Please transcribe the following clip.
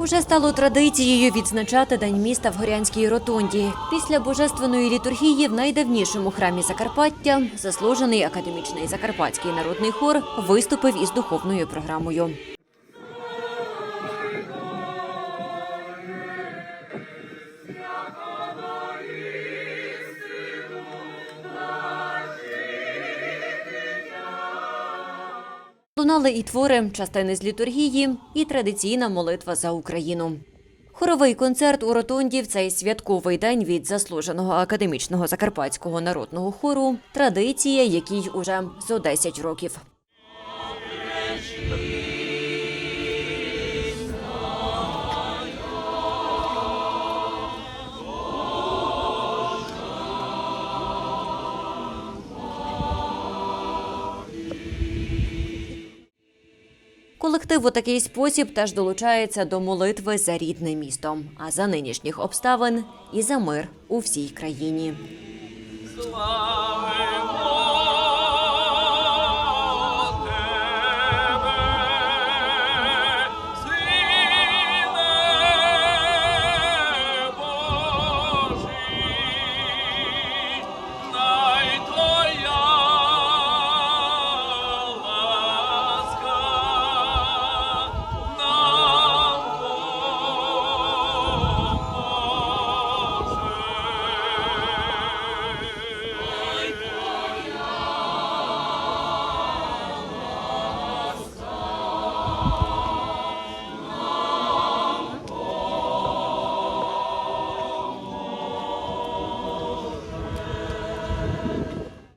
Уже стало традицією відзначати День міста в Горянській ротонді. Після божественної літургії в найдавнішому храмі Закарпаття заслужений академічний закарпатський народний хор виступив із духовною програмою. Лунали і твори, частини з літургії, і традиційна молитва за Україну. Хоровий концерт у ротонді в цей святковий день від заслуженого академічного закарпатського народного хору традиція, якій уже зо 10 років. Колектив у такий спосіб теж долучається до молитви за рідне місто, а за нинішніх обставин і за мир у всій країні. Слави